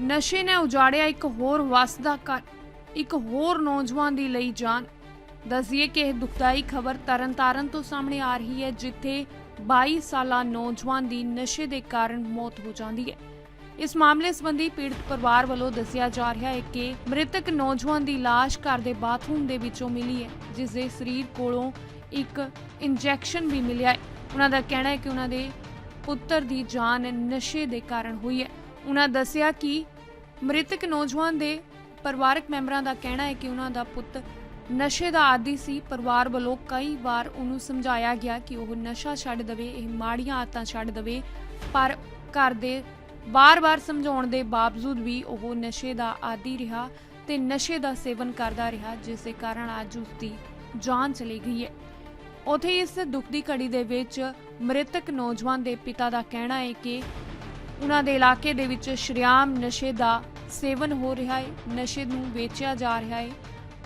ਨਸ਼ੇ ਨੇ ਉਜਾੜਿਆ ਇੱਕ ਹੋਰ ਵਸਦਾ ਘਰ, ਇੱਕ ਹੋਰ ਨੌਜਵਾਨ ਦੀ ਲਈ ਜਾਨ। ਦੱਸੀਏ ਕਿ ਇਹ ਦੁਖਦਾਈ ਖਬਰ ਤਰਨਤਾਰਨ ਤੋਂ ਸਾਹਮਣੇ ਆ ਰਹੀ ਹੈ, ਜਿੱਥੇ 22 ਸਾਲਾ ਨੌਜਵਾਨ ਦੀ ਨਸ਼ੇ ਦੇ ਕਾਰਨ ਮੌਤ ਹੋ ਜਾਂਦੀ ਹੈ। ਇਸ ਮਾਮਲੇ ਸੰਬੰਧੀ ਪੀੜਤ ਪਰਿਵਾਰ ਵੱਲੋਂ ਦੱਸਿਆ ਜਾ ਰਿਹਾ ਹੈ ਕਿ ਮ੍ਰਿਤਕ ਨੌਜਵਾਨ ਦੀ ਲਾਸ਼ ਘਰ ਦੇ ਬਾਥਰੂਮ ਦੇ ਵਿੱਚੋਂ ਮਿਲੀ ਹੈ, ਜਿਸ ਦੇ ਸਰੀਰ ਕੋਲੋਂ ਇੱਕ ਇੰਜੈਕਸ਼ਨ ਵੀ ਮਿਲਿਆ ਹੈ। ਉਹਨਾਂ ਦਾ ਕਹਿਣਾ ਹੈ ਕਿ ਉਹਨਾਂ ਦੇ ਪੁੱਤਰ ਦੀ ਜਾਨ ਨਸ਼ੇ ਦੇ ਕਾਰਨ ਹੋਈ ਹੈ। ਉਹਨਾਂ ਦੱਸਿਆ ਕਿ ਮ੍ਰਿਤਕ ਨੌਜਵਾਨ ਦੇ ਪਰਿਵਾਰਕ ਮੈਂਬਰਾਂ ਦਾ ਕਹਿਣਾ ਹੈ ਕਿ ਉਹਨਾਂ ਦਾ ਪੁੱਤ ਨਸ਼ੇ ਦਾ ਆਦੀ ਸੀ। ਪਰਿਵਾਰ ਵੱਲੋਂ ਕਈ ਵਾਰ ਉਹਨੂੰ ਸਮਝਾਇਆ ਗਿਆ ਕਿ ਉਹ ਨਸ਼ਾ ਛੱਡ ਦੇਵੇ, ਇਹ ਮਾੜੀਆਂ ਆਦਤਾਂ ਛੱਡ ਦੇਵੇ, ਪਰ ਘਰ ਦੇ ਬਾਰ-ਬਾਰ ਸਮਝਾਉਣ ਦੇ ਬਾਵਜੂਦ ਵੀ ਉਹ ਨਸ਼ੇ ਦਾ ਆਦੀ ਰਿਹਾ ਤੇ ਨਸ਼ੇ ਦਾ ਸੇਵਨ ਕਰਦਾ ਰਿਹਾ, ਜਿਸ ਦੇ ਕਾਰਨ ਅੱਜ ਉਸ ਦੀ ਜਾਨ ਚਲੀ ਗਈ ਹੈ। ਉਥੇ ਇਸ ਦੁੱਖ ਦੀ ਘੜੀ ਦੇ ਵਿੱਚ ਮ੍ਰਿਤਕ ਨੌਜਵਾਨ ਦੇ ਪਿਤਾ ਦਾ ਕਹਿਣਾ ਹੈ ਕਿ ਉਹਨਾਂ ਦੇ ਇਲਾਕੇ ਦੇ ਵਿੱਚ ਸ਼੍ਰਿਆਮ ਨਸ਼ੇ ਦਾ ਸੇਵਨ ਹੋ ਰਿਹਾ ਹੈ, ਨਸ਼ੇ ਨੂੰ ਵੇਚਿਆ ਜਾ ਰਿਹਾ ਹੈ।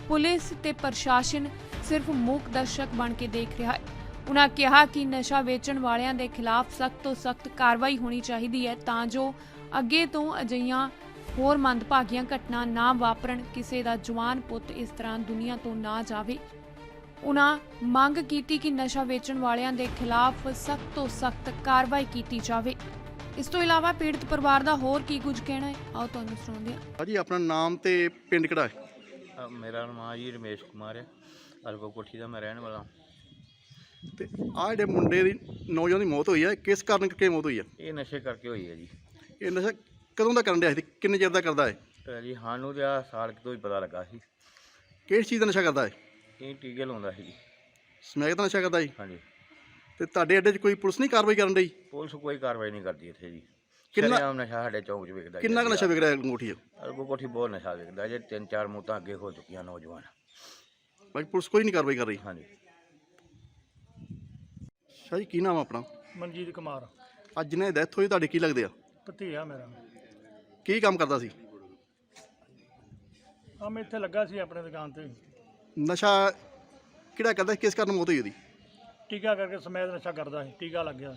ਪੁਲਿਸ ਤੇ ਪ੍ਰਸ਼ਾਸਨ ਸਿਰਫ ਮੂਕ ਦਰਸ਼ਕ ਬਣ ਕੇ ਦੇਖ ਰਿਹਾ ਹੈ। ਉਹਨਾਂ ਕਿਹਾ ਕਿ ਨਸ਼ਾ ਵੇਚਣ ਵਾਲਿਆਂ ਦੇ ਖਿਲਾਫ ਸਖਤ ਤੋਂ ਸਖਤ ਕਾਰਵਾਈ ਹੋਣੀ ਚਾਹੀਦੀ ਹੈ ਤਾਂ ਜੋ ਅੱਗੇ ਤੋਂ ਅਜਿਹੀਆਂ ਹੋਰ ਮੰਦਭਾਗੀਆਂ ਘਟਨਾ ਨਾ ਵਾਪਰਨ, ਕਿਸੇ ਦਾ ਜਵਾਨ ਪੁੱਤ ਇਸ ਤਰ੍ਹਾਂ ਦੁਨੀਆ ਤੋਂ ਨਾ ਜਾਵੇ। ਉਹਨਾਂ ਮੰਗ ਕੀਤੀ ਕਿ ਨਸ਼ਾ ਵੇਚਣ ਵਾਲਿਆਂ ਦੇ ਖਿਲਾਫ ਸਖਤ ਤੋਂ ਸਖਤ ਕਾਰਵਾਈ ਕੀਤੀ ਜਾਵੇ। ਇਸ ਤੋਂ ਇਲਾਵਾ ਪੀੜਤ ਪਰਿਵਾਰ ਦਾ ਹੋਰ ਕੀ ਕੁਝ ਕਹਿਣਾ ਹੈ? ਆਓ ਤੁਹਾਨੂੰ ਸੁਣਾਉਂਦੇ ਹਾਂ। ਭਾਜੀ ਆਪਣਾ ਨਾਮ ਤੇ ਪਿੰਡ ਕਿਹੜਾ ਹੈ? ਅ, ਮੇਰਾ ਨਾਮ ਜੀ ਰਮੇਸ਼ ਕੁਮਾਰ ਹੈ। ਅਲਗੋ ਕੋਠੀ ਦਾ ਮੈਂ ਰਹਿਣ ਵਾਲਾ। ਹਾਂ। ਤੇ ਆ ਜਿਹੜੇ ਮੁੰਡੇ ਦੀ ਨੌਜਵਾਨ ਦੀ ਮੌਤ ਹੋਈ ਹੈ ਕਿਸ ਕਾਰਨ ਕਰਕੇ ਮੌਤ ਹੋਈ ਹੈ? ਇਹ ਨਸ਼ੇ ਕਰਕੇ ਹੋਈ ਹੈ ਜੀ। ਇਹ ਨਸ਼ਾ ਕਦੋਂ ਦਾ ਕਰਨ ਰਿਹਾ ਸੀ? ਕਿੰਨੇ ਚਿਰ ਦਾ ਕਰਦਾ ਹੈ? ਜੀ ਸਾਨੂੰ ਤੇ ਆ ਸਾਲ ਕੁ ਤੋਂ ਹੀ ਪਤਾ ਲੱਗਾ ਸੀ। ਕਿਹੜੀ ਚੀਜ਼ ਦਾ ਨਸ਼ਾ ਕਰਦਾ ਹੈ? ਇਹ ਟੀਕੇ ਲਾਉਂਦਾ ਸੀ ਜੀ। ਸਮੈਕ ਦਾ ਨਸ਼ਾ ਕਰਦਾ ਹੈ ਹਾਂਜੀ। ਤੇ ਤੁਹਾਡੇ ਅੱਡੇ 'ਚ ਕੋਈ ਪੁਲਿਸ ਨਹੀਂ ਕਾਰਵਾਈ ਕਰਨ ਰਹੀ ਪੁਲਿਸ ਕੋਈ ਕਾਰਵਾਈ ਨਹੀਂ ਕਰਦੀ ਇੱਥੇ ਜੀ। ਕਿੰਨਾ- ਨਸ਼ਾ ਸਾਡੇ ਚੌਂਕ 'ਚ ਵਿਕਦਾ ਕਿੰਨਾ ਕੁ ਨਸ਼ਾ ਵਿਕ ਰਿਹਾ ਅੰਗੂਠੀ 'ਚ? ਅਲਗੋ ਕੋਠੀ ਬਹੁਤ ਨਸ਼ਾ ਵਿਕਦਾ ਜੇ ਤਿੰਨ ਚਾਰ ਮੌਤਾਂ ਅੱਗੇ ਹੋ ਚੁੱਕੀਆਂ ਨੌਜਵਾਨ। ਬਾਕੀ ਪੁਲਿਸ ਕੋਈ ਨਹੀਂ ਕਾਰਵਾਈ ਕਰ ਰਹੀ? ਹਾਂਜੀ। ਸ਼ਾਹ ਜੀ ਕੀ ਨਾਮ ਆ ਆਪਣਾ? ਮਨਜੀਤ ਕੁਮਾਰ। ਅੱਜ ਜਿਹਨੇ ਡੈਥ ਹੋਈ ਤੁਹਾਡੇ ਕੀ ਲੱਗਦੇ ਆ? ਭਤੀਆ ਮੇਰਾ। ਕੀ ਕੰਮ ਕਰਦਾ ਸੀ? ਆ ਮੈਂ ਇੱਥੇ ਲੱਗਾ ਸੀ ਆਪਣੇ ਦੁਕਾਨ ਤੇ। ਨਸ਼ਾ ਕਿਹੜਾ ਕਰਦਾ ਸੀ? ਕਿਸ ਕਾਰਨ ਮੌਤ ਹੋਈ ਉਹਦੀ? ਟੀਕਾ ਕਰਕੇ ਸਮੈਦ ਨਸ਼ਾ ਕਰਦਾ ਸੀ ਟੀਕਾ ਲੱਗ ਗਿਆ।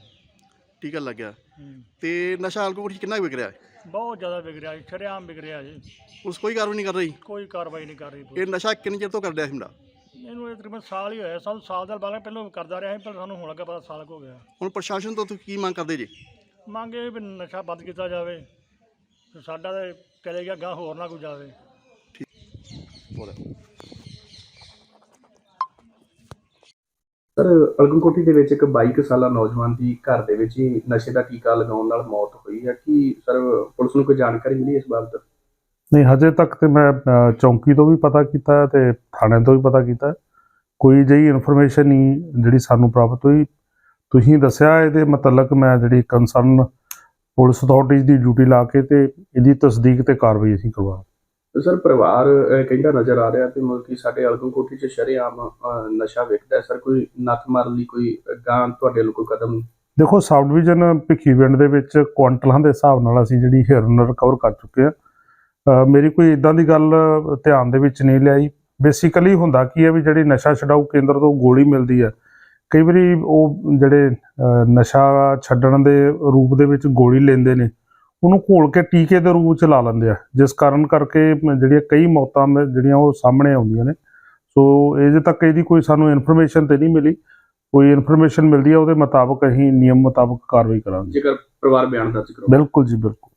ਟੀਕਾ ਲੱਗ ਗਿਆ। ਹੂੰ। ਤੇ ਨਸ਼ਾ 'ਚ ਕਿੰਨਾ ਕੁ ਵਿਕ ਰਿਹਾ? ਹੈ ਬਹੁਤ ਜ਼ਿਆਦਾ ਰਿਹਾ ਜੀ ਸ਼ਰੇਆਮ ਵਿਗ ਰਿਹਾ ਜੀ। ਪੁਲਿਸ ਕੋਈ ਕਾਰਵਾਈ ਨਹੀਂ ਕਰ ਰਹੀ? ਕੋਈ ਕਾਰਵਾਈ ਨਹੀਂ ਕਰ ਰਹੀ ਇਹ। ਨਸ਼ਾ ਕਿੰਨੇ ਚਿਰ ਤੋਂ ਕਰ ਰਿਹਾ ਸੀ ਮੁੰਡਾ? ਇਹਨੂੰ ਇਹ ਤਕਰੀਬਨ ਸਾਲ ਹੀ ਹੋਇਆ ਸਾਨੂੰ ਸਾਲ ਦਾ ਬਾਅਦ ਪਹਿਲਾਂ ਕਰਦਾ ਰਿਹਾ ਸੀ ਪਰ ਸਾਨੂੰ ਹੁਣ ਲੱਗਾ ਪਤਾ ਸਾਲ ਕੁ ਹੋ ਗਿਆ। ਹੁਣ ਪ੍ਰਸ਼ਾਸਨ ਤੋਂ ਤੁਸੀਂ ਕੀ ਮੰਗ ਕਰਦੇ ਜੀ? ਮੰਗੇ ਵੀ ਨਸ਼ਾ ਬੰਦ ਕੀਤਾ ਜਾਵੇ ਤੇ ਸਾਡਾ ਤੇ ਚਲੇ ਗਿਆ ਗਾਂ ਹੋਰ ਨਾ ਕੋਈ ਜਾਵੇ। ਬੋਲੋ। ਸਰ ਅਲਗਨਕੋਟੀ ਦੇ ਵਿੱਚ ਇੱਕ 22 ਸਾਲਾ ਨੌਜਵਾਨ ਦੀ ਘਰ ਦੇ ਵਿੱਚ ਹੀ ਨਸ਼ੇ ਦਾ ਟੀਕਾ ਲਗਾਉਣ ਨਾਲ ਮੌਤ ਹੋਈ ਹੈ। ਕਿ ਸਰ ਪੁਲਿਸ ਨੂੰ ਕੋਈ ਜਾਣਕਾਰੀ ਮਿਲੀ ਇਸ ਬਾਬਤ? ਨਹੀਂ ਹਜੇ ਤੱਕ ਤੇ ਮੈਂ ਅ, ਚੌਂਕੀ ਤੋਂ ਵੀ ਪਤਾ ਕੀਤਾ ਹੈ ਤੇ ਥਾਣੇ ਤੋਂ ਵੀ ਪਤਾ ਕੀਤਾ ਹੈ। ਕੋਈ ਜਿਹੀ ਇਨਫੋਰਮੇਸ਼ਨ ਨਹੀਂ ਜਿਹੜੀ ਸਾਨੂੰ ਪ੍ਰਾਪਤ ਹੋਈ। ਤੁਸੀਂ ਦੱਸਿਆ ਇਹਦੇ ਮੁਤਲਕ ਮੈਂ ਜਿਹੜੀ ਕੰਸਰਨ ਪੁਲਿਸ ਅਥਾਰਟੀਜ਼ ਦੀ ਡਿਊਟੀ ਲਾ ਕੇ ਤੇ ਇਹਦੀ ਤਸਦੀਕ ਤੇ ਕਾਰਵਾਈ ਅਸੀਂ ਕਰਵਾ ਤੇ ਸਰ ਪਰਿਵਾਰ ਅਹ, ਕਹਿੰਦਾ ਨਜ਼ਰ ਆ ਰਿਹਾ ਤੇ ਮਤਲਬ ਕਿ ਸਾਡੇ ਅਲਗਨਕੋਟੀ 'ਚ ਸ਼ਰੇਆਮ ਅਹ, ਨਸ਼ਾ ਵਿਕਦਾ ਹੈ। ਸਰ ਕੋਈ ਨੱਥ ਮਾਰਨ ਲਈ ਕੋਈ ਗਾਂ ਤੁਹਾਡੇ ਵੱਲੋਂ ਕੋਈ ਕਦਮ? ਦੇਖੋ ਸਬ ਡਿਵੀਜ਼ਨ ਭਿੱਖੀ ਪਿੰਡ ਦੇ ਵਿੱਚ ਕੁਆਂਟਲਾਂ ਦੇ ਹਿਸਾਬ ਨਾਲ ਅਸੀਂ ਜਿਹੜੀ ਹਿਰਨ ਰਿਕਵਰ ਕਰ ਚੁੱਕੇ ਆ ਅ, ਮੇਰੀ ਕੋਈ ਇਦਾਂ ਦੀ ਗੱਲ ਧਿਆਨ ਦੇ ਵਿੱਚ ਨਹੀਂ ਲਿਆਈ। ਬੇਸਿਕਲੀ ਹੁੰਦਾ ਕੀ ਹੈ ਵੀ ਜਿਹੜੀ ਨਸ਼ਾ ਛਡਾਊ ਕੇਂਦਰ ਤੋਂ ਗੋਲੀ ਮਿਲਦੀ ਹੈ ਕਈ ਵਾਰੀ ਉਹ ਜਿਹੜੇ ਅ, ਨਸ਼ਾ ਛੱਡਣ ਦੇ ਰੂਪ ਦੇ ਵਿੱਚ ਗੋਲੀ ਲੈਂਦੇ ਨੇ। ਉਹਨੂੰ ਘੋਲ ਕੇ ਟੀਕੇ ਦੇ ਰੂਪ ਚ ਲਾ ਲੈਂਦੇ ਆ। ਜਿਸ ਕਾਰਨ ਕਰਕੇ ਜਿਹੜੀਆਂ ਕਈ ਮੌਤਾਂ ਜਿਹੜੀਆਂ ਉਹ ਸਾਹਮਣੇ ਆਉਂਦੀਆਂ ਨੇ। ਸੋ ਅਜੇ ਤੱਕ ਇਹਦੀ ਕੋਈ ਸਾਨੂੰ ਇਨਫੋਰਮੇਸ਼ਨ ਤੇ ਨਹੀਂ ਮਿਲੀ ਕੋਈ ਇਨਫੋਰਮੇਸ਼ਨ ਮਿਲਦੀ ਹੈ ਉਹਦੇ ਮੁਤਾਬਕ ਅਸੀਂ ਨਿਯਮ ਮੁਤਾਬਕ ਕਾਰਵਾਈ ਕਰਾਂਗੇ। ਜੇਕਰ ਪਰਿਵਾਰ ਬਿਆਨ ਦਰਜ ਕਰੋ। ਬਿਲਕੁਲ ਜੀ ਬਿਲਕੁਲ।